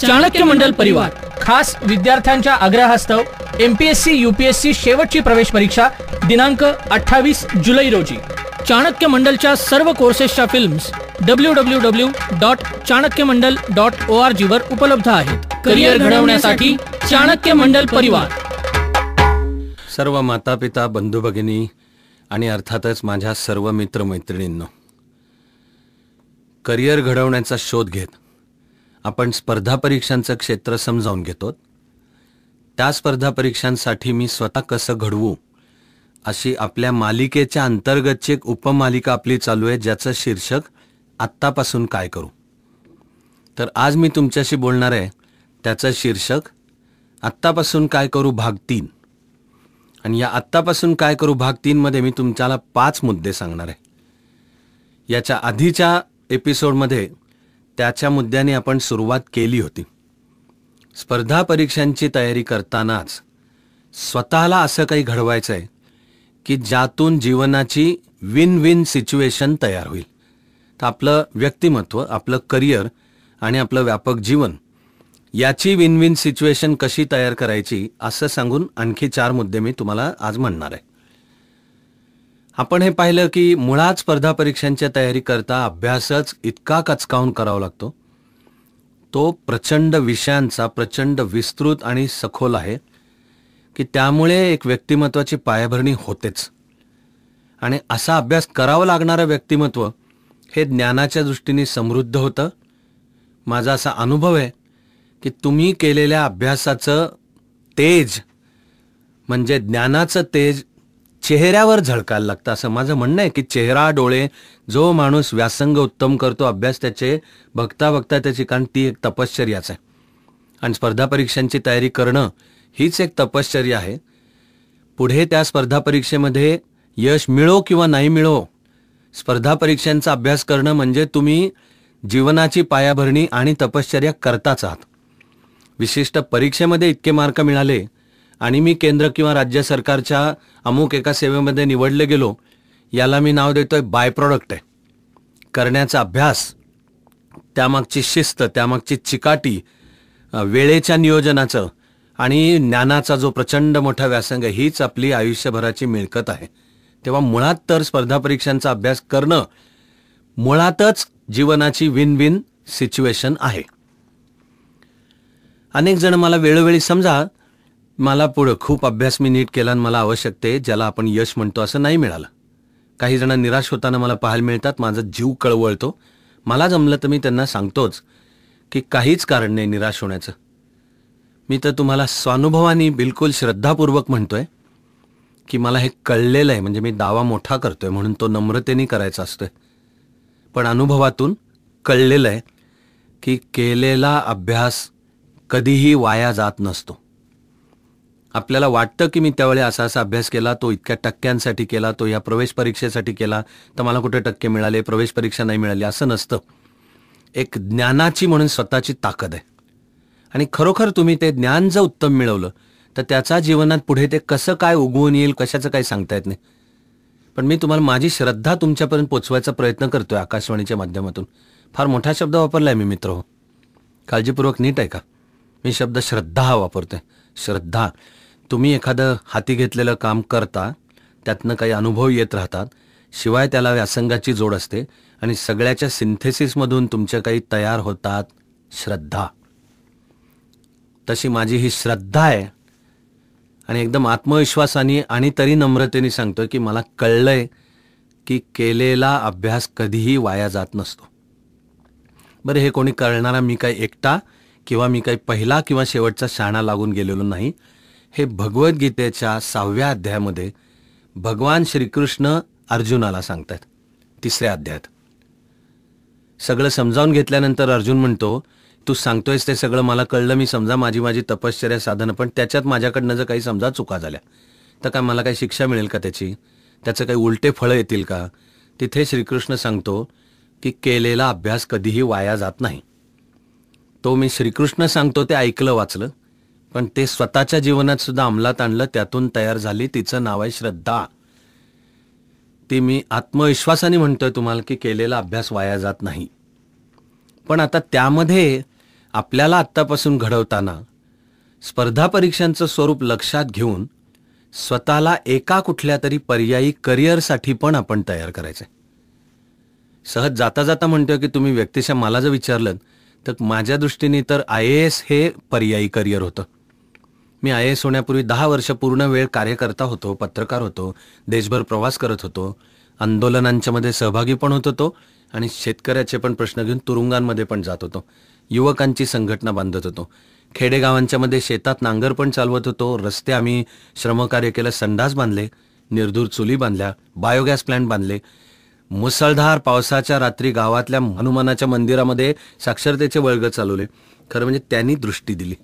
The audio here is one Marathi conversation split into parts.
चाणक्य मंडल परिवार. खास विद्यार्थ्यांच्या आग्रहास्तव एमपीएससी युपीएससी शेवटची प्रवेश परीक्षा दिनांक अठ्ठावीस जुलै रोजी. चाणक्य मंडलच्या सर्व कोर्सेसच्या films W W W dot Chanakya Mandal dot O R जीवर उपलब्ध आहेत. करिअर घडवण्यासाठी चाणक्य मंडल परिवार. सर्व माता पिता बंधू भगिनी आणि अर्थातच माझ्या सर्व मित्रमैत्रिणींनो करिअर घडवण्याचा शोध घेत आपण स्पर्धा परीक्षांचं क्षेत्र समजावून घेतो. त्या स्पर्धा परीक्षांसाठी मी स्वतः कसं घडवू? अशी आपल्या मालिकेच्या अंतर्गतची एक उपमालिका आपली चालू आहे ज्याचं शीर्षक आत्तापासून काय करू? तर आज मी तुमच्याशी बोलणार आहे त्याचं शीर्षक आत्तापासून काय करू भाग तीन. आणि या आत्तापासून काय करू भाग तीनमध्ये मी तुमच्याला पाच मुद्दे सांगणार आहे. याच्या आधीच्या एपिसोडमध्ये त्याच्या मुद्द्याने आपण सुरुवात केली होती. स्पर्धा परीक्षांची तयारी करतानाच स्वतःला असं काही घडवायचं आहे की ज्यातून जीवनाची विन विन सिच्युएशन तयार होईल. तर आपलं व्यक्तिमत्व आपलं करिअर आणि आपलं व्यापक जीवन याची विन विन सिच्युएशन कशी तयार करायची असं सांगून आणखी चार मुद्दे मी तुम्हाला आज म्हणणार आहे. आपण हे पाहिलं की मुळात स्पर्धा परीक्षांच्या तयारी करता अभ्यासच इतका कचकावून करावा लागतो. तो प्रचंड विषयांचा प्रचंड विस्तृत आणि सखोल आहे की त्यामुळे एक व्यक्तिमत्वाची पायाभरणी होतेच. आणि असा अभ्यास करावा लागणारं व्यक्तिमत्व हे ज्ञानाच्या दृष्टीने समृद्ध होतं. माझा असा अनुभव आहे की तुम्ही केलेल्या अभ्यासाचं तेज म्हणजे ज्ञानाचं तेज चेहऱ्यावर झळकायला लागतं. असं माझं म्हणणं आहे की चेहरा डोळे जो माणूस व्यासंग उत्तम करतो अभ्यास त्याचे बघता बघता त्याची कारण ती एक तपश्चर्याच आहे. आणि स्पर्धा परीक्षांची तयारी करणं हीच एक तपश्चर्या आहे. पुढे त्या स्पर्धा परीक्षेमध्ये यश मिळो किंवा नाही मिळो स्पर्धा परीक्षांचा अभ्यास करणं म्हणजे तुम्ही जीवनाची पायाभरणी आणि तपश्चर्या करताच आहात. विशिष्ट परीक्षेमध्ये इतके मार्क मिळाले आणि मी केंद्र किंवा राज्य सरकारच्या अमुक एका सेवेमध्ये निवडले गेलो याला मी नाव देतोय बाय प्रॉडक्ट आहे. करण्याचा अभ्यास त्यामागची शिस्त त्यामागची चिकाटी वेळेच्या नियोजनाचं आणि ज्ञानाचा जो प्रचंड मोठा व्यासंग आहे हीच आपली आयुष्यभराची मिळकत आहे. तेव्हा मुळात तर स्पर्धा परीक्षांचा अभ्यास करणं मुळातच जीवनाची विन विन सिच्युएशन आहे. अनेक जण मला वेळोवेळी समजा मला पुढं खूप अभ्यास मी नीट केला आणि मला आवश्यकते आहे, ज्याला आपण यश म्हणतो असं नाही मिळालं. काही जण निराश होताना मला पाहायला मिळतात माझा जीव कळवळतो. मला जमलं तर मी त्यांना सांगतोच की काहीच कारण नाही निराश होण्याचं. मी तर तुम्हाला स्वानुभवानी बिलकुल श्रद्धापूर्वक म्हणतोय की मला हे कळलेलं आहे. म्हणजे मी दावा मोठा करतोय म्हणून तो नम्रतेने करायचा असतोय. पण अनुभवातून कळलेलं आहे की केलेला अभ्यास कधीही वाया जात नसतो. आपल्याला वाटतं की मी त्यावेळी असा असा अभ्यास केला तो इतक्या टक्क्यांसाठी केला तो या प्रवेश परीक्षेसाठी केला तर मला कुठे टक्के मिळाले प्रवेश परीक्षा नाही मिळाली असं नसतं. एक ज्ञानाची म्हणून स्वतःची ताकद आहे. आणि खरोखर तुम्ही ते ज्ञान जर उत्तम मिळवलं तर त्याचा जीवनात पुढे ते कसं काय उगवून येईल कशाचं काही सांगता येत नाही. पण मी तुम्हाला माझी श्रद्धा तुमच्यापर्यंत पोचवायचा प्रयत्न करतोय आकाशवाणीच्या माध्यमातून. फार मोठा शब्द वापरलाय मी मित्र हो. काळजीपूर्वक नीट आहे का मी शब्द श्रद्धा हा वापरतोय. श्रद्धा. तुम्ही एखादं हाती घेतलेलं काम करता त्यातनं काही अनुभव येत राहतात. शिवाय त्याला व्यासंगाची जोड असते आणि सगळ्याच्या सिंथेसिसमधून तुमच्या काही तयार होतात. श्रद्धा. तशी माझी ही श्रद्धा आहे. आणि एकदम आत्मविश्वासाने आणि तरी नम्रतेने सांगतोय की मला कळलंय की केलेला अभ्यास कधीही वाया जात नसतो. बरं हे कोणी कळणारा मी काही एकटा? किंवा मी काही पहिला किंवा शेवटचा शाणा लागून गेलेलो नाही हे भगवद्गीतेच्या सहाव्या अध्यायामध्ये भगवान श्रीकृष्ण अर्जुनाला सांगतात तिसऱ्या अध्यायात. सगळं समजावून घेतल्यानंतर अर्जुन म्हणतो तू सांगतोयस ते सगळं मला कळलं मी समजा माझी माझी तपश्चर्या साधनं पण त्याच्यात माझ्याकडनं जर काही समजा चुका झाल्या तर काय मला काही शिक्षा मिळेल का त्याची? त्याचं काही उलटे फळं येतील का? तिथे श्रीकृष्ण सांगतो की केलेला अभ्यास कधीही वाया जात नाही. तो मी श्रीकृष्ण सांगतो ते ऐकलं वाचलं. पण ते स्वतःच्या जीवनात सुद्धा अंमलात आणलं त्यातून तयार झाली तिचं नाव आहे श्रद्धा. ती मी आत्मविश्वासाने म्हणतोय तुम्हाला की केलेला अभ्यास वाया जात नाही. पण आता त्यामध्ये आपल्याला आत्तापासून घडवताना स्पर्धा परीक्षांचं स्वरूप लक्षात घेऊन स्वतःला एका कुठल्या तरी पर्यायी करिअरसाठी पण आपण तयार करायचं सहज जाता जाता म्हणतोय की तुम्ही व्यक्तिशा मला जर विचारलं तर माझ्या दृष्टीने तर आय ए एस हे पर्यायी करिअर होतं. मी आय एस होण्यापूर्वी दहा वर्ष पूर्ण वेळ कार्यकर्ता होतो पत्रकार होतो देशभर प्रवास करत होतो. आंदोलनांच्या मध्ये सहभागी पण होत होतो आणि शेतकऱ्याचे पण प्रश्न घेऊन तुरुंगांमध्ये पण जात होतो. युवकांची संघटना बांधत होतो. खेडेगावांच्या मध्ये शेतात नांगर पण चालवत होतो. रस्ते आम्ही श्रमकार्य केलं संडास बांधले निर्धूर चुली बांधल्या बायोगॅस प्लांट बांधले. मुसळधार पावसाच्या रात्री गावातल्या हनुमानाच्या मंदिरामध्ये साक्षरतेचे वळग चालवले. खरं म्हणजे त्यांनी दृष्टी दिली.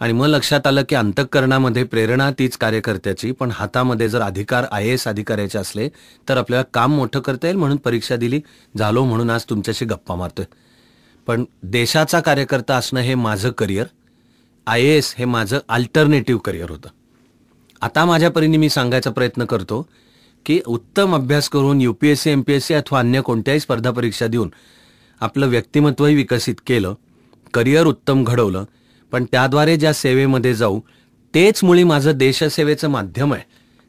आणि मग लक्षात आलं की अंतःकरणामध्ये प्रेरणा तीच कार्यकर्त्याची पण हातामध्ये जर अधिकार आय एस अधिकाऱ्याचे असले तर आपल्याला काम मोठं करता येईल म्हणून परीक्षा दिली. झालो म्हणून आज तुमच्याशी गप्पा मारतोय. पण देशाचा कार्यकर्ता असणं हे माझं करिअर आय एस हे माझं अल्टरनेटिव्ह करिअर होतं. आता माझ्या परीने मी सांगायचा प्रयत्न करतो की उत्तम अभ्यास करून यूपीएससी एमपीएससी अथवा अन्य कोणत्याही स्पर्धा परीक्षा देऊन आपलं व्यक्तिमत्वही विकसित केलं करिअर उत्तम घडवलं पण त्याद्वारे ज्या सेवेमध्ये जाऊ तेच मुळी माझं देशसेवेचं माध्यम आहे.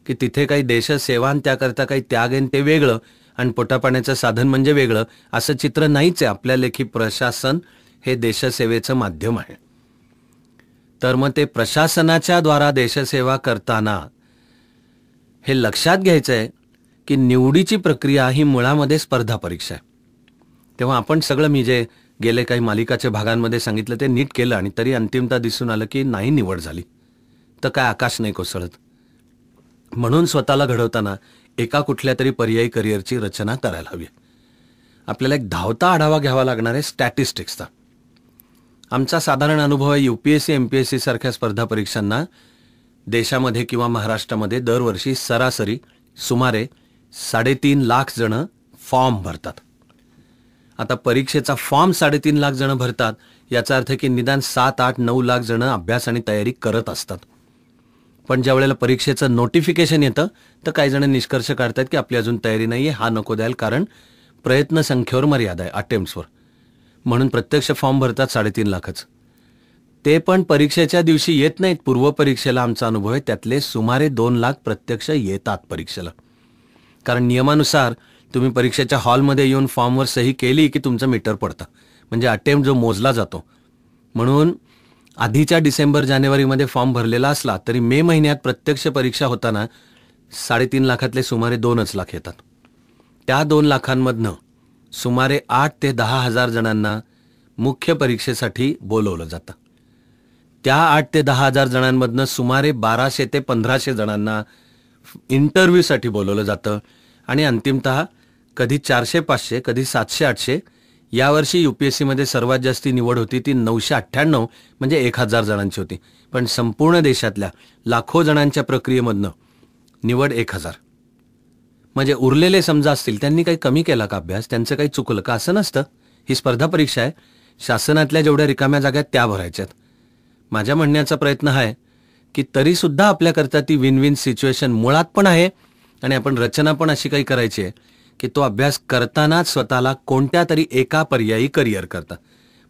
की तिथे काही देशसेवा आणि त्याकरता काही त्याग आहे ते वेगळं आणि पोटापाण्याचं साधन म्हणजे वेगळं असं चित्र नाहीच आहे. आपल्या लेखी प्रशासन हे देशसेवेचं माध्यम आहे. तर मग ते प्रशासनाच्या द्वारा देशसेवा करताना हे लक्षात घ्यायचं आहे की निवडीची प्रक्रिया ही मुळामध्ये स्पर्धा परीक्षा आहे. तेव्हा आपण सगळं मी जे गेले काही मालिकाच्या भागांमध्ये सांगितलं ते नीट केलं आणि तरी अंतिमता दिसून आलं की नाही निवड झाली. तर काय आकाश नाही कोसळत. म्हणून स्वतःला घडवताना एका कुठल्या तरी पर्यायी करिअरची रचना करायला हवी. आपल्याला एक धावता आढावा घ्यावा लागणार आहे स्टॅटिस्टिक्सचा. आमचा साधारण अनुभव आहे युपीएससी एमपीएससी सारख्या स्पर्धा परीक्षांना देशामध्ये किंवा महाराष्ट्रामध्ये दरवर्षी सरासरी सुमारे साडेतीन लाख जणं फॉर्म भरतात. आता परीक्षेचा फॉर्म साडेतीन लाख जणं भरतात याचा अर्थ की निदान सात आठ नऊ लाख जणं अभ्यास आणि तयारी करत असतात. पण ज्या वेळेला परीक्षेचं नोटिफिकेशन येतं तर काही जण निष्कर्ष काढतात की आपली अजून तयारी नाही आहे हा नको द्याल कारण प्रयत्न संख्येवर मर्यादा आहे अटेम्प्ट्सवर म्हणून प्रत्यक्ष फॉर्म भरतात साडेतीन लाखच. ते पण परीक्षेच्या दिवशी येत नाहीत. पूर्वपरीक्षेला आमचा अनुभव आहे. त्यातले सुमारे दोन लाख प्रत्यक्ष येतात परीक्षेला. कारण नियमानुसार तुम्ही परीक्षेच्या हॉलमध्ये येऊन फॉर्मवर सही केली की तुमचं मीटर पडतं. म्हणजे अटेम्प्ट जो मोजला जातो. म्हणून आधीच्या डिसेंबर जानेवारीमध्ये फॉर्म भरलेला असला तरी मे महिन्यात प्रत्यक्ष परीक्षा होताना साडेतीन लाखातले सुमारे दोनच लाख येतात. त्या दोन लाखांमधनं सुमारे आठ ते दहा हजार जणांना मुख्य परीक्षेसाठी बोलवलं जातं. त्या आठ ते दहा हजार जणांमधनं सुमारे बाराशे ते पंधराशे जणांना इंटरव्ह्यूसाठी बोलवलं जातं. आणि अंतिमत कधी चारशे पाचशे कधी सातशे आठशे यावर्षी यू पी एस सीमध्ये सर्वात जास्ती निवड होती ती नऊशे अठ्ठ्याण्णव म्हणजे एक हजार जणांची होती. पण संपूर्ण देशातल्या लाखो जणांच्या प्रक्रियेमधनं निवड एक हजार. म्हणजे उरलेले समजा असतील त्यांनी काही कमी केला का अभ्यास? त्यांचं काही चुकलं का? असं नसतं. ही स्पर्धा परीक्षा आहे. शासनातल्या जेवढ्या रिकाम्या जागा आहेत त्या भरायच्यात. माझ्या म्हणण्याचा प्रयत्न आहे की तरीसुद्धा आपल्याकरता ती विन विन सिच्युएशन मुळात पण आहे आणि आपण रचना पण अशी काही करायची आहे की तो अभ्यास करतानाच स्वतःला कोणत्या तरी एका पर्यायी करिअर करता.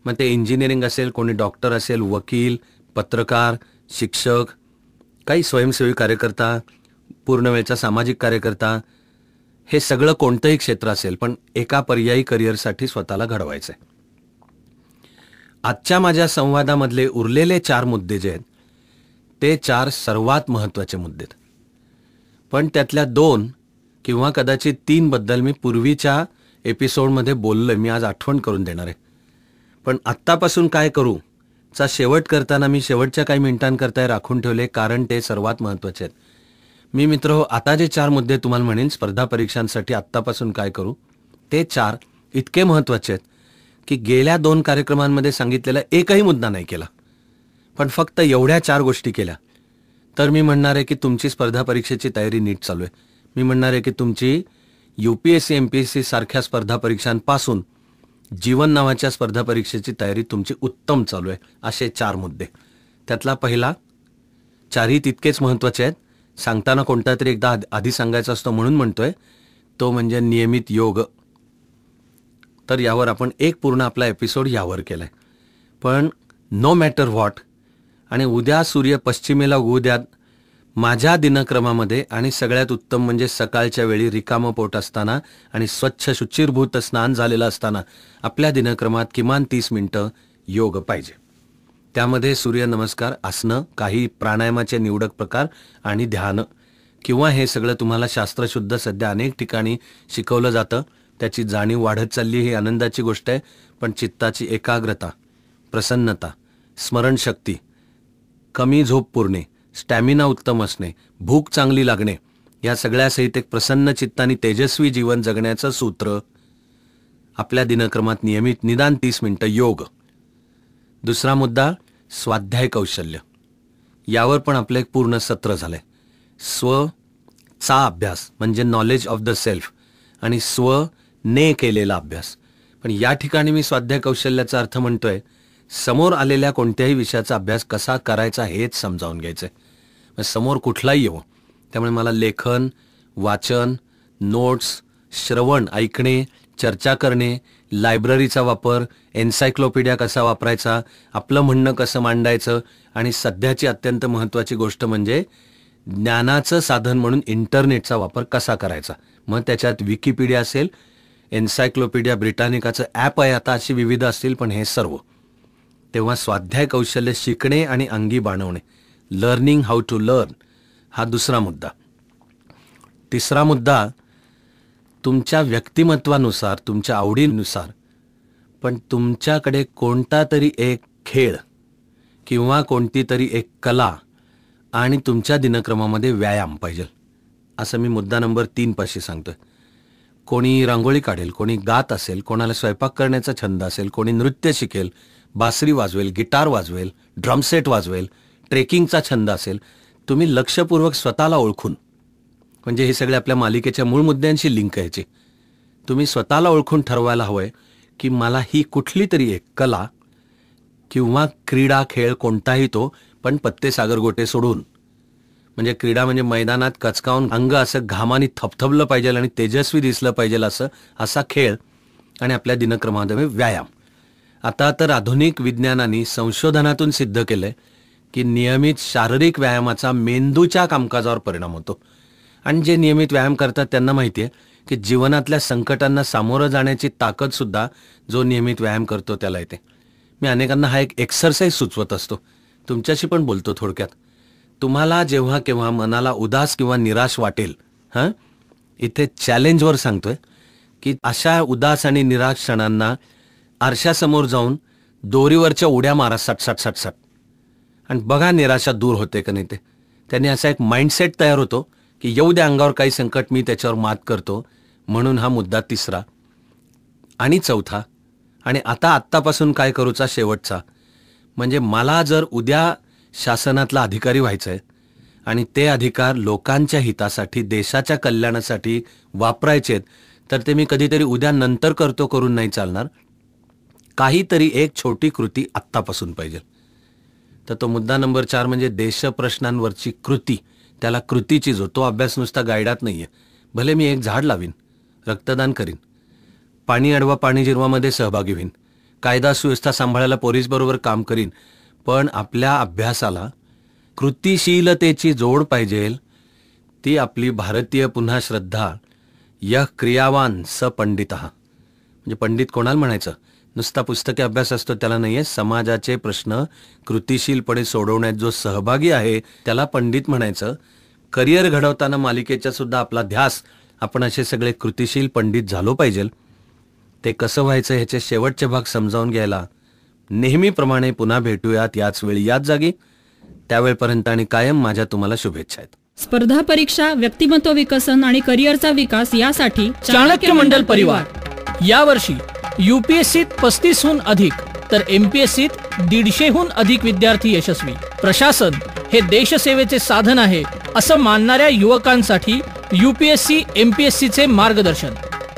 मग ते इंजिनिअरिंग असेल कोणी डॉक्टर असेल वकील पत्रकार शिक्षक काही स्वयंसेवी कार्यकर्ता पूर्णवेळचा सामाजिक कार्यकर्ता हे सगळं कोणतंही क्षेत्र असेल पण एका पर्यायी करिअरसाठी स्वतःला घडवायचं आहे आजच्या माझ्या संवादामधले उरलेले चार मुद्दे जे आहेत ते चार सर्वात महत्त्वाचे मुद्दे आहेत. पण त्यातल्या दोन किंवा कदाचित तीनबद्दल मी पूर्वीच्या एपिसोडमध्ये बोललोय मी आज आठवण करून देणार आहे. पण आत्तापासून काय करू चा शेवट करताना मी शेवटच्या काही मिनिटांकरता राखून ठेवले कारण ते सर्वात महत्त्वाचे आहेत. मी मित्र हो आता जे चार मुद्दे तुम्हाला म्हणेन स्पर्धा परीक्षांसाठी आत्तापासून काय करू ते चार इतके महत्त्वाचे आहेत. की गेल्या दोन कार्यक्रमांमध्ये सांगितलेला एकही मुद्दा नाही केला. पण फक्त एवढ्या चार गोष्टी केल्या. तर मी म्हणणार आहे की तुमची स्पर्धा परीक्षेची तयारी नीट चालू आहे. मी म्हणणार आहे की तुमची U P S C M P S C सारख्या स्पर्धा परीक्षांपासून जीवन नावाच्या स्पर्धा परीक्षेची तयारी तुमची उत्तम चालू आहे असे चार मुद्दे. त्यातला पहिला चारही तितकेच महत्त्वाचे आहेत. सांगताना कोणता तरी एकदा आधी सांगायचा असतो म्हणून म्हणतोय. तो म्हणजे नियमित योग. तर यावर आपण एक पूर्ण आपला एपिसोड यावर केलाय. पण नो मॅटर व्हॉट आणि उद्या सूर्य पश्चिमेला उगू द्यात माझ्या दिनक्रमामध्ये आणि सगळ्यात उत्तम म्हणजे सकाळच्या वेळी रिकामं पोट असताना आणि स्वच्छ शुचिरभूत स्नान झालेलं असताना आपल्या दिनक्रमात किमान तीस मिनटं योग पाहिजे. त्यामध्ये सूर्यनमस्कार आसनं काही प्राणायामाचे निवडक प्रकार आणि ध्यान किंवा हे सगळं तुम्हाला शास्त्रशुद्ध सध्या अनेक ठिकाणी शिकवलं जातं. त्याची जाणीव वाढत चालली ही आनंदाची गोष्ट आहे पण चित्ताची एकाग्रता प्रसन्नता स्मरणशक्ती कमी झोप पुरणे स्टॅमिना उत्तम असणे भूक चांगली लागणे या सगळ्यासहित एक प्रसन्न चित्तानी तेजस्वी जीवन जगण्याचं सूत्र आपल्या दिनक्रमात नियमित निदान तीस मिनिटं योग. दुसरा मुद्दा स्वाध्याय कौशल्य. यावर पण आपलं एक पूर्ण सत्र झालंय. स्व चा अभ्यास म्हणजे नॉलेज ऑफ द सेल्फ आणि स्व ने केलेला अभ्यास. पण या ठिकाणी मी स्वाध्याय कौशल्याचा अर्थ म्हणतोय समोर आलेल्या कोणत्याही विषयाचा अभ्यास कसा करायचा हेच समजावून घ्यायचंय. मग समोर कुठलाही येवो. त्यामुळे मला लेखन वाचन नोट्स श्रवण ऐकणे चर्चा करणे लायब्ररीचा वापर एन्सायक्लोपीडिया कसा वापरायचा आपलं म्हणणं कसं मांडायचं आणि सध्याची अत्यंत महत्त्वाची गोष्ट म्हणजे ज्ञानाचं साधन म्हणून इंटरनेटचा वापर कसा करायचा. मग त्याच्यात विकिपीडिया असेल एन्सायक्लोपीडिया ब्रिटानिकाचं ॲप आहे. आता अशी विविध असतील पण हे सर्व. तेव्हा स्वाध्याय कौशल्य शिकणे आणि अंगी बाणवणे. लर्निंग हाऊ टू लर्न हा दुसरा मुद्दा. तिसरा मुद्दा तुमच्या व्यक्तिमत्वानुसार तुमच्या आवडीनुसार पण तुमच्याकडे कोणता तरी एक खेळ किंवा कोणती तरी एक कला आणि तुमच्या दिनक्रमामध्ये व्यायाम पाहिजे. असं मी मुद्दा नंबर तीनपाशी सांगतो सांगतोय. कोणी रांगोळी काढेल कोणी गात असेल कोणाला स्वयंपाक करण्याचा छंद असेल कोणी नृत्य शिकेल बासरी वाजवेल गिटार वाजवेल ड्रमसेट वाजवेल ट्रेकिंगचा छंद असेल तुम्ही लक्षपूर्वक स्वतःला ओळखून म्हणजे हे सगळे आपल्या मालिकेच्या मूळ मुद्द्यांशी लिंक यायचे तुम्ही स्वतःला ओळखून ठरवायला हवंय की मला ही कुठली तरी एक कला किंवा क्रीडा खेळ कोणताही तो पण पत्ते सागरगोटे सोडून म्हणजे क्रीडा म्हणजे मैदानात कचकावून अंग असं घामाने थपथपलं पाहिजे आणि तेजस्वी दिसलं पाहिजे असं असा खेळ आणि आपल्या दिनक्रमामध्ये व्यायाम. आता तर आधुनिक विज्ञानाने संशोधनातून सिद्ध केलंय की नियमित शारीरिक व्यायामाचा मेंदूच्या कामकाजावर परिणाम होतो. आणि जे नियमित व्यायाम करतात त्यांना माहिती आहे की जीवनातल्या संकटांना सामोरं जाण्याची ताकदसुद्धा जो नियमित व्यायाम करतो त्याला येते. मी अनेकांना हा एक एक्सरसाइज सुचवत असतो. तुमच्याशी पण बोलतो थोडक्यात. तुम्हाला जेव्हा केव्हा मनाला उदास किंवा निराश वाटेल हां? इथे चॅलेंजवर सांगतोय की अशा उदास आणि निराश क्षणांना आरशासमोर जाऊन दोरीवरच्या उड्या मारा सट सट सट सट. आणि बघा निराशा दूर होते का नाही ते. त्याने असा एक माइंडसेट तयार होतो की येऊ द्या अंगावर काही संकट मी त्याच्यावर मात करतो. म्हणून हा मुद्दा तिसरा. आणि चौथा आणि आता आत्तापासून काय करूचा शेवटचा. म्हणजे मला जर उद्या शासनातला अधिकारी व्हायचं आहे आणि ते अधिकार लोकांच्या हितासाठी देशाच्या कल्याणासाठी वापरायचे आहेत तर ते मी कधीतरी उद्या नंतर करतो करून नाही चालणार. काहीतरी एक छोटी कृती आत्तापासून पाहिजे. तर तो मुद्दा नंबर चार म्हणजे देशप्रश्नांवरची कृती. त्याला कृतीची जो तो अभ्यास नुसता गायडात नाहीये. भले मी एक झाड लावीन रक्तदान करीन पाणी अडवा पाणी जिरवामध्ये सहभागी होईन कायदा सुव्यवस्था सांभाळायला पोलीसबरोबर काम करीन पण आपल्या अभ्यासाला कृतिशीलतेची जोड पाहिजे. ती आपली भारतीय पुन्हा श्रद्धा यह क्रियावान स पंडित. म्हणजे पंडित कोणाला म्हणायचं? नुसता पुस्तके अभ्यास असतो त्याला नाहीये. समाजाचे प्रश्न कृतिशीलपणे सोडवण्यात जो सहभागी आहे त्याला पंडित म्हणायचं. करिअर घडवताना मालिकेचा सुद्धा आपला ध्यास आपण असे सगळे कृतिशील पंडित झालो पाहिजे. ते कसं व्हायचं ह्याचे शेवटचे भाग समजावून घ्यायला नेहमीप्रमाणे पुन्हा भेटूयात याच वेळी याच जागी. त्यावेळपर्यंत आणि कायम माझ्या तुम्हाला शुभेच्छा आहेत. स्पर्धा परीक्षा व्यक्तिमत्व विकसन आणि करिअरचा विकास यासाठी चाणक्य मंडल परिवार. यावर्षी युपीएससीत पस्तीसहून अधिक तर एमपीएससीत दीडशेहून अधिक विद्यार्थी यशस्वी. प्रशासन हे देशसेवेचे साधन आहे असं मानणाऱ्या युवकांसाठी युपीएससी एमपीएससीचे मार्गदर्शन.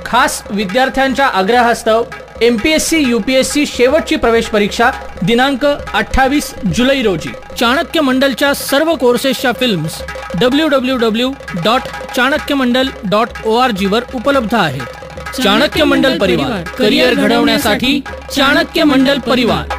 खास विद्यार्थ्यांच्या आग्रहास्तव एमपीएससी सी शेवटची प्रवेश परीक्षा दिनांक अठ्ठावीस जुलै रोजी. चाणक्य मंडलच्या सर्व कोर्सेसच्या films W W W dot Chanakya Mandal dot O R जीवर उपलब्ध आहेत. चाणक्य मंडल परिवार करिअर घडवण्यासाठी चाणक्य मंडल परिवार.